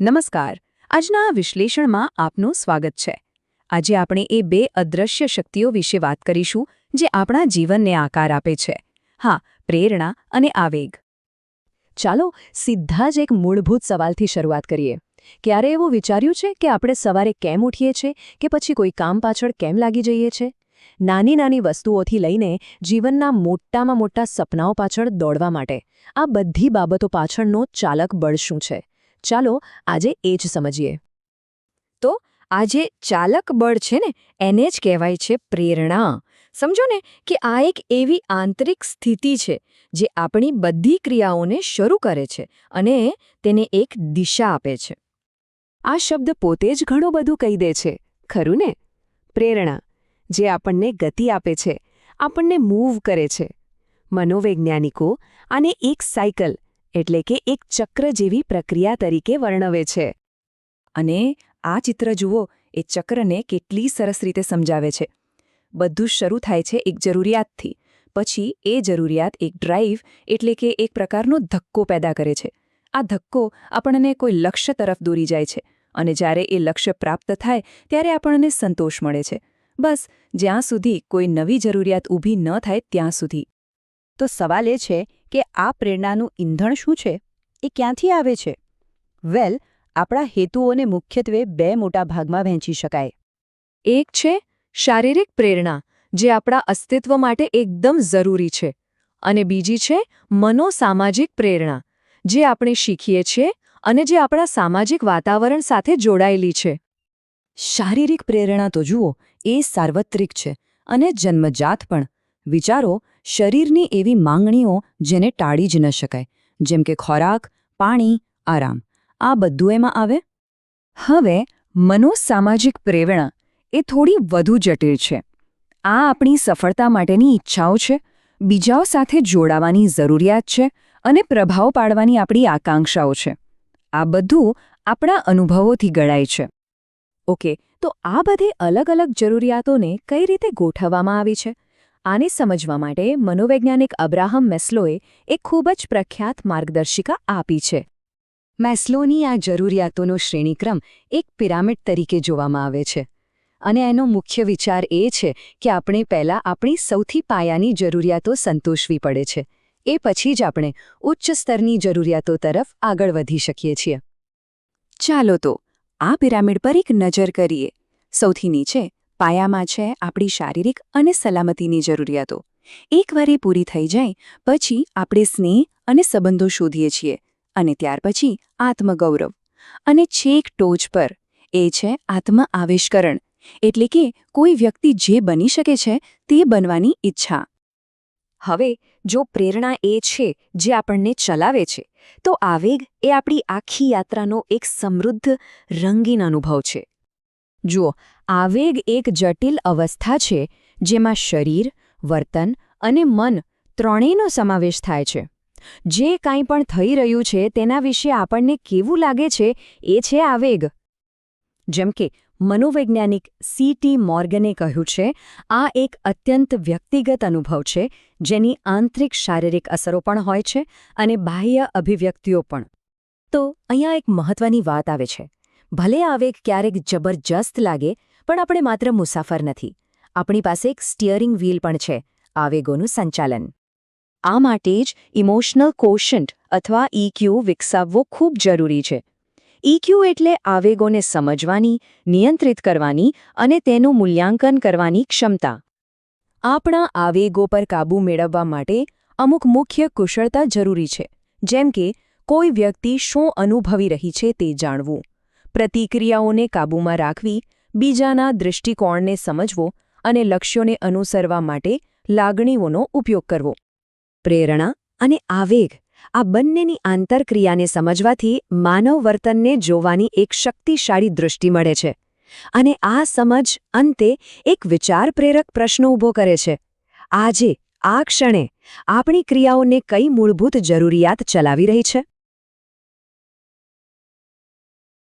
નમસ્કાર. આજના વિશ્લેષણમાં આપનું સ્વાગત છે. આજે આપણે એ બે અદૃશ્ય શક્તિઓ વિશે વાત કરીશું, જે આપણા જીવનને આકાર આપે છે. હા, પ્રેરણા અને આવેગ. ચાલો સીધા જ એક મૂળભૂત સવાલથી શરૂઆત કરીએ. ક્યારે એવું વિચાર્યું છે કે આપણે સવારે કેમ ઉઠીએ છીએ કે પછી કોઈ કામ પાછળ કેમ લાગી જઈએ છીએ નાની નાની વસ્તુઓથી લઈને જીવનના મોટામાં મોટા સપનાઓ પાછળ દોડવા માટે આ બધી બાબતો પાછળનો ચાલક બળ શું છે? ચાલો આજે એ જ સમજીએ. તો આ જે ચાલક બળ છે ને, એને જ કહેવાય છે પ્રેરણા. સમજો ને કે આ એક એવી આંતરિક સ્થિતિ છે જે આપણી બધી ક્રિયાઓને શરૂ કરે છે અને તેને એક દિશા આપે છે. આ શબ્દ પોતે જ ઘણું બધું કહી દે છે, ખરું ને? પ્રેરણા, જે આપણને ગતિ આપે છે, આપણને મૂવ કરે છે. મનોવૈજ્ઞાનિકો આને એક સાયકલ એટલે કે એક ચક્ર જેવી પ્રક્રિયા તરીકે વર્ણવે છે. અને આ ચિત્ર જુઓ, એ ચક્રને કેટલી સરસ રીતે સમજાવે છે. બધું શરૂ થાય છે એક જરૂરિયાતથી. પછી એ જરૂરિયાત એક ડ્રાઈવ એટલે કે એક પ્રકારનો ધક્કો પેદા કરે છે. આ ધક્કો આપણને કોઈ લક્ષ્ય તરફ દોરી જાય છે અને જ્યારે એ લક્ષ્ય પ્રાપ્ત થાય, ત્યારે આપણને સંતોષ મળે છે. બસ, જ્યાં સુધી કોઈ નવી જરૂરિયાત ઊભી ન થાય ત્યાં સુધી. તો સવાલ એ છે કે આ પ્રેરણાનું ઈંધણ શું છે? એ ક્યાંથી આવે છે? વેલ, આપણા હેતુઓને મુખ્યત્વે બે મોટા ભાગમાં વહેંચી શકાય. એક છે શારીરિક પ્રેરણા, જે આપણા અસ્તિત્વ માટે એકદમ જરૂરી છે. અને બીજી છે મનોસામાજિક પ્રેરણા, જે આપણે શીખીએ છીએ અને જે આપણા સામાજિક વાતાવરણ સાથે જોડાયેલી છે. શારીરિક પ્રેરણા તો જુઓ, એ સાર્વત્રિક છે અને જન્મજાત પણ. વિચારો શરીરની એવી માંગણીઓ જેને ટાળી જ ન શકાય, જેમ કે ખોરાક, પાણી, આરામ. આ બધું એમાં આવે? હવે, મનોસામાજિક પ્રેરણા એ થોડી વધુ જટિલ છે. આ આપણી સફળતા માટેની ઈચ્છાઓ છે, બીજાઓ સાથે જોડાવાની જરૂરિયાત છે અને પ્રભાવ પાડવાની આપણી આકાંક્ષાઓ છે. આ બધું આપણા અનુભવોથી ગળાય છે. ઓકે, તો આ બધી અલગ અલગ જરૂરિયાતોને કઈ રીતે ગોઠવવામાં આવી છે? આને સમજવા માટે મનોવૈજ્ઞાનિક અબ્રાહમ મેસ્લોએ એક ખૂબ જ પ્રખ્યાત માર્ગદર્શિકા આપી છે. મેસ્લોની આ જરૂરિયાતોનો શ્રેણીક્રમ એક પિરામિડ તરીકે જોવામાં આવે છે. અને એનો મુખ્ય વિચાર એ છે કે આપણે પહેલાં આપણી સૌથી પાયાની જરૂરિયાતો સંતોષવી પડે છે. એ પછી જ આપણે ઉચ્ચ સ્તરની જરૂરિયાતો તરફ આગળ વધી શકીએ છીએ. ચાલો તો આ પિરામિડ પર એક નજર કરીએ. સૌથી નીચે પાયામાં છે આપણી શારીરિક અને સલામતીની જરૂરિયાતો. એકવાર એ પૂરી થઈ જાય, પછી આપણે સ્નેહ અને સંબંધો શોધીએ છીએ અને ત્યાર પછી આત્મગૌરવ. અને છેક ટોચ પર, એ છે આત્મ આવિષ્કરણ. એટલે કે કોઈ વ્યક્તિ જે બની શકે છે, તે બનવાની ઈચ્છા. હવે, જો પ્રેરણા એ છે જે આપણને ચલાવે છે, તો આવેગ એ આપણી આખી યાત્રાનો એક સમૃદ્ધ રંગીન અનુભવ છે. જુઓ આવેગ એક જટિલ અવસ્થા છે, જેમાં શરીર, વર્તન અને મન ત્રણેયનો સમાવેશ થાય છે. જે કાંઈ પણ થઈ રહ્યું છે, તેના વિશે આપણને કેવું લાગે છે, એ છે આવેગ. જેમ કે, મનોવૈજ્ઞાનિક સી ટી મોર્ગને કહ્યું છે, આ એક અત્યંત વ્યક્તિગત અનુભવ છે, જેની આંતરિક શારીરિક અસરો પણ હોય છે અને બાહ્ય અભિવ્યક્તિઓ પણ. તો, અહીંયા એક મહત્વની વાત આવે છે. ભલે આવેગ ક્યારેક જબરજસ્ત લાગે પણ આપણે માત્ર મુસાફર નથી. આપણી પાસે એક સ્ટિયરિંગ વ્હીલ પણ છે, આવેગોનું સંચાલન. આ માટે જ ઇમોશનલ કોશન્ટ અથવા ઇક્યુ વિકસાવવો ખૂબ જરૂરી છે. ઇક્યુ એટલે આવેગોને સમજવાની, નિયંત્રિત કરવાની અને તેનું મૂલ્યાંકન કરવાની ક્ષમતા. આપણા આવેગો પર કાબૂ મેળવવા માટે અમુક મુખ્ય કુશળતા જરૂરી છે, જેમ કે કોઈ વ્યક્તિ શું અનુભવી રહી છે તે જાણવું. પ્રતિક્રિયાઓને કાબૂમાં રાખવી બીજાના દૃષ્ટિકોણને સમજવો અને લક્ષ્યોને અનુસરવા માટે લાગણીઓનો ઉપયોગ કરવો. પ્રેરણા અને આવેગ આ બંનેની આંતરક્રિયાને સમજવાથી માનવ વર્તનને જોવાની એક શક્તિશાળી દૃષ્ટિ મળે છે અને આ સમજ અંતે એક વિચારપ્રેરક પ્રશ્ન ઊભો કરે છે. આજે આ ક્ષણે આપણી ક્રિયાઓને કઈ મૂળભૂત જરૂરિયાત ચલાવી રહી છે?